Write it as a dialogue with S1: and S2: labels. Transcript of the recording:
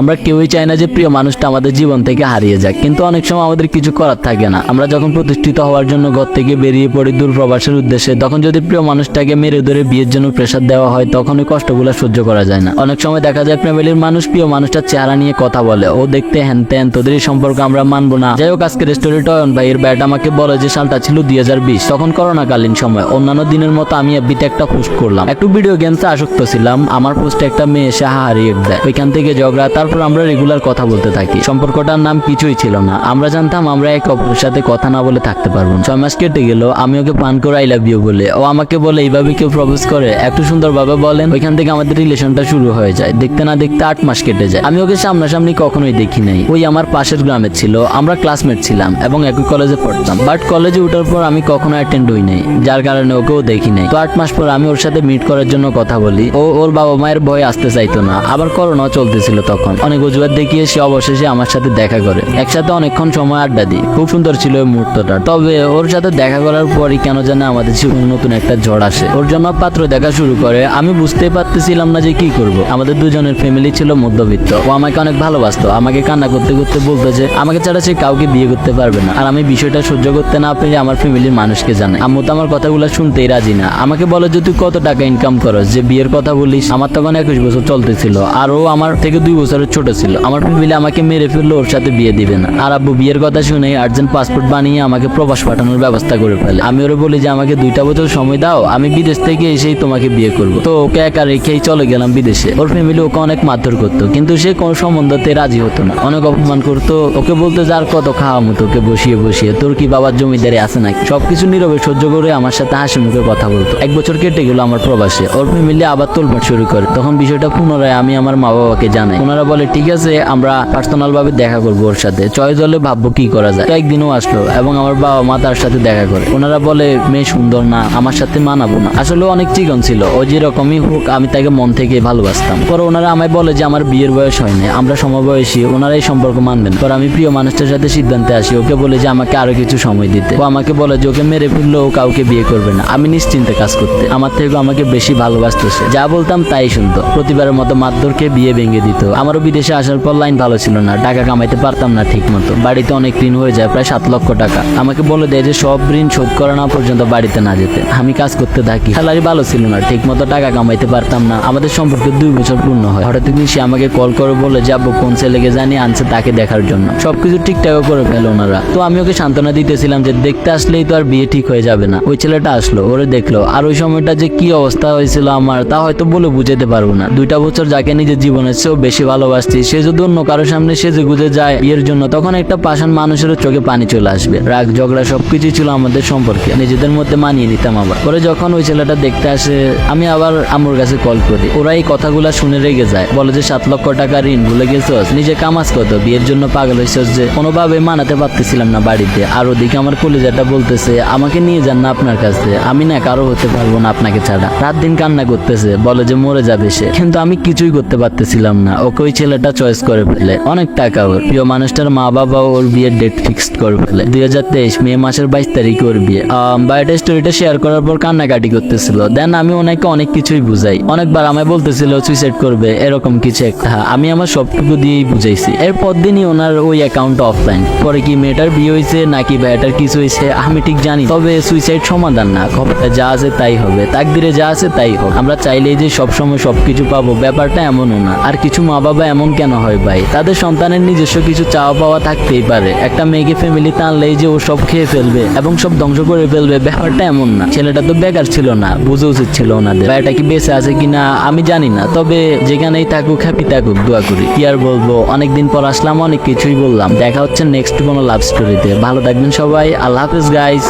S1: আমরা কেউই চাই না যে প্রিয় মানুষটা আমাদের জীবন থেকে হারিয়ে যাক, কিন্তু অনেক সময় আমাদের কিছু করার থাকে না। আমরা যখন প্রতিষ্ঠিত হওয়ার জন্য ঘর থেকে বেরিয়ে পড়ি দূর প্রবাসের উদ্দেশ্যে, তখন যদি প্রিয় মানুষটাকে মেরে ধরে বিয়ের জন্য প্রেশার দেওয়া হয় তখন ওই কষ্টগুলো সহ্য করা যায় না। অনেক সময় দেখা যায় ফ্যামিলির মানুষ প্রিয় মানুষটার চেহারা নিয়ে কথা বলে, ও দেখতে হ্যান ত্যান তোদের এই সম্পর্ক আমরা মানবো না। যাই হোক, আজকের স্টোরিটা অয়ন ভাইয়ের ব্যাট আমাকে বলে যে, সালটা ছিল দুই হাজার বিশ, তখন করোনাকালীন সময়। অন্যান্য দিনের মতো আমি এফবিতে একটা পোস্ট করলাম। একটু ভিডিও গেমসে আসক্ত ছিলাম। আমার পোস্টে একটা মেয়ে এসে হারিয়ে দেয়। ওইখান থেকে ঝগড়া তারপর আমরা রেগুলার কথা বলতে থাকি। সম্পর্কটার নাম কিছুই ছিল না। আমরা জানতাম আমরা একে অপরের সাথে কথা না বলে থাকতে পারব ছয় মাস কেটে গেল, আমি ওকে পান করে আই লাভ ইউ বলে। ও আমাকে বলে, এইভাবে কেউ প্রপোজ করে? একটু সুন্দরভাবে বলেন। ওইখান থেকে আমাদের রিলেশনটা শুরু হয়ে যায়। দেখতে না দেখতে আট মাস কেটে যায়। আমি ওকে সামনাসামনি কখনোই দেখি নাই। ওই আমার পাশের গ্রামে ছিল। আমরা ক্লাসমেট ছিলাম এবং একই কলেজে পড়তাম। বাট কলেজে ওঠার পর আমি কখনো অ্যাটেন্ড হই নাই। যার কারণে ওকেও দেখি নাই। তো আট মাস পর আমি ওর সাথে মিট করার জন্য কথা বলি। ও ওর বাবা মায়ের ভয়ে আসতে চাইতো না। আবার করোনা চলতেছিল তখন। অনেক অজুহাত দেখিয়ে সে অবশেষে আমার সাথে দেখা করে। একসাথে অনেকক্ষণ সময় আড্ডা দিই। খুব সুন্দর ছিল ওই মুহূর্তটা। তবে ওর সাথে দেখা করার পরই কেন জানে আমাদের জীবনে নতুন একটা ঝড় আসে। ওর জন্য পাত্র দেখা শুরু করে। আমি বুঝতেই পারতেছিলাম না যে কি করব। আমাদের দুজনের ফ্যামিলি ছিল মধ্যবিত্ত। ও আমাকে অনেক ভালোবাসতো। আমাকে কান্না করতে করতে বলতো যে, আমাকে ছাড়া সে কাউকে বিয়ে করতে পারবে না। আর আমি বিষয়টা সহ্য করতে না পেরে আমার ফ্যামিলির মানুষকে জানে আম্মু তো আমার কথাগুলো শুনতেই রাজি না। আমাকে বলে যে তুই কত টাকা ইনকাম করস, যে বিয়ের কথা বলিস, আমার তখন একুশ বছর চলতেছিল। আর ও আমার থেকে দুই বছরের ছোট ছিল। আমার ফ্যামিলি আমাকে মেরে ফেলল, ওর সাথে বিয়ে দিবে না। আর আব্বু বিয়ের কথা শুনে আর্জেন্ট পাসপোর্ট বানিয়ে আমাকে প্রবাস পাঠানোর ব্যবস্থা করে ফেলে। আমি ওরে বলি যে, আমাকে দুইটা বছর সময় দাও, আমি বিদেশ থেকে এসেই তোমাকে বিয়ে করব। তো ওকে একা রেখেই চলে গেলাম বিদেশে। ওর ফ্যামিলি ওকে অনেক মারধর করতো, কিন্তু সে কোনো সম্বন্ধতে রাজি হতো না। অনেক অপমান করতো, ওকে বলতো যার কত খাওয়া মতো ওকে বসিয়ে বসিয়ে, তোর কি বাবার জমিদারি আছে নাকি? সবকিছু নীরবে সহ্য করে আমার সাথে হাসি মুখে কথা বলতো। এক বছর কেটে গেল আমার প্রবাসে। ওর ফ্যামিলি আবার তোলপাট শুরু করে। তখন বিষয়টা পুনরায় আমি আমার মা বাবাকে জানাই। ওনারা বলে, ঠিক আছে, আমরা পার্সোনাল ভাবে দেখা করব ওর সাথে। চয়েস হলে ভাববো কি করা যায়। একদিনও আসলো এবং আমার বাবা মা তার সাথে দেখা করে। ওনারা বলে, মেয়ে সুন্দর না, আমার সাথে মানাবো না। আসলে অনেক চিকন ছিল। ও যেরকমই হোক, আমি তাকে মন থেকে ভালোবাসতাম। পরে ওনারা আমায় বলে যে, আমার বিয়ের বয়স হয়নি, আমরা সমবয়সী, ওনারা এই সম্পর্ক মানবেন। পর আমি প্রিয় মানুষটার সাথে সিদ্ধান্তে আসি। ওকে বলে যে, আমাকে আরও কিছু সময় দিতে। ও আমাকে বলে যে, ওকে মেরে ফেললেও ও কাউকে বিয়ে করবে না। আমি নিশ্চিন্তে কাজ করতে। আমার থেকে আমাকে বেশি ভালোবাসতো সে। যা বলতাম তাই শুনতো। প্রতিবারের মতো মারধরকে বিয়ে ভেঙে দিত। আমারও বিদেশে আসার পর লাইন ভালো ছিল না, টাকা কামাইতে পারতাম না ঠিক মতো বাড়িতে অনেক ঋণ হয়ে যায়, প্রায় সাত লক্ষ টাকা। আমাকে বলে দেয় যে, সব ঋণ শোধ করা না পর্যন্ত বাড়িতে না যেতে। আমি কাজ করতে থাকি। স্যালারি ভালো ছিল না ঠিক মতো টাকা কামাইতে পারতাম না। আমাদের সম্পর্কে দুই বছর পূর্ণ হয়। হঠাৎ একদিন সে আমাকে কল করে বলে যাব কোন ছেলেকে জানি আনছে তাকে দেখার জন্য। সবকিছু ঠিকঠাক করে ফেলে ওনারা। তো আমি ওকে সান্ত্বনা দিতেছিলাম যে, দেখতে আসলেই তো আর বিয়ে ঠিক হয়ে যাবে না। ওই ছেলেটা আসলো, ওরে দেখল। আর ওই সময়টা যে কি অবস্থা হয়েছিল আমার, তা হয়তো বলে বুঝাতে পারব না। দুইটা বছর যাকে নিজের জীবনের চেয়েও বেশি ভালোবাসছি, সে যদি অন্য কারোর সামনে সেজে গুজে যায় বিয়ের জন্য, তখন একটা পাষাণ মানুষের চোখে পানি চলে আসবে। রাগ, ঝগড়া সবকিছু ছিল আমাদের সম্পর্কে। নিজেদের মধ্যে মানিয়ে নিতাম আবার। পরে যখন ওই ছেলেটা দেখতে আসে, আমি আবার আম্মুর কাছে কল করি। ওরা এই কথাগুলা শুনে রেগে যায়। বলে যে, সাত লক্ষ টাকা ঋণ, ভুলে গেছস? নিজে কামাজ কত? বিয়ের জন্য পাগল হয়েছস যে, কোনোভাবে মানাতে পারতেছিলাম না বাড়িতে। আর ওদিকে আমার কলিজাটা বলতেছে, আমাকে নিয়ে যান না আপনার কাছে। আমি না কারও হতে পারব না আপনাকে ছাড়া। রাত দিন কান্না করতেছে। বলে যে, মরে যাবে সে। কিন্তু আমি কিছুই করতে পারতেছিলাম না। ওকে ওই ছেলেটা চয়েস করে ফেলে। অনেক টাকা ওর। প্রিয় মানুষটার মা বাবা ওর বিয়ের ডেট ফিক্সড করে ফেলে। দুই হাজার তেইশ মে মাসের বাইশ তারিখে ওর বিয়ে। বায়োটা স্টোরিটা শেয়ার করার পর কান্নাকাটি করতেছিল। দেন আমি ওনাকে অনেক কিছুই বুঝাই। অনেকবার আমায় বলতেছিল সুইসাইড করবে, এরকম কিছু একটা। আমি আমার সবটুকু দিয়েই বুঝাইছি। এরপর দিনই ওনার ওই অ্যাকাউন্ট অফলাইন পরে কি মেয়েটার বিয়ে হয়েছে, নাকি ভাইটার কিছু হয়েছে, আমি ঠিক জানি তবে সুইসাইড সমাধান না। খবরটা যা আছে তাই হবে। তাকদিরে যা আছে তাই হোক আমরা চাইলেই যে সবসময় সবকিছু পাবো, ব্যাপারটা এমনও না। আর কিছু মা বাবা এমন কেন হয় ভাই? তাদের সন্তানের নিজস্ব কিছু চাওয়া পাওয়া থাকতেই পারে। একটা মেয়েকে ফ্যামিলি টানলেই যে ও সব খেয়ে ফেলবে এবং সব ধ্বংস করে ফেলবে, ব্যাপারটা এমন না। ছেলেটা তো বেকার ছিল না, বুঝে উচিত ছিল ওনাদের। ভাইটা কি বেঁচে আছে কিনা আমি জানি না, তবে যেখানেই থাকুক হ্যাপি থাকুক, দোয়া করি। কি আর বলব, অনেকদিন পর আসলাম, অনেক কিছুই বললাম। দেখা হচ্ছে নেক্সট কোনো লাভ স্টোরিতে ভালো থাকবেন সবাই, আল্লাহ হাফিজ গাইস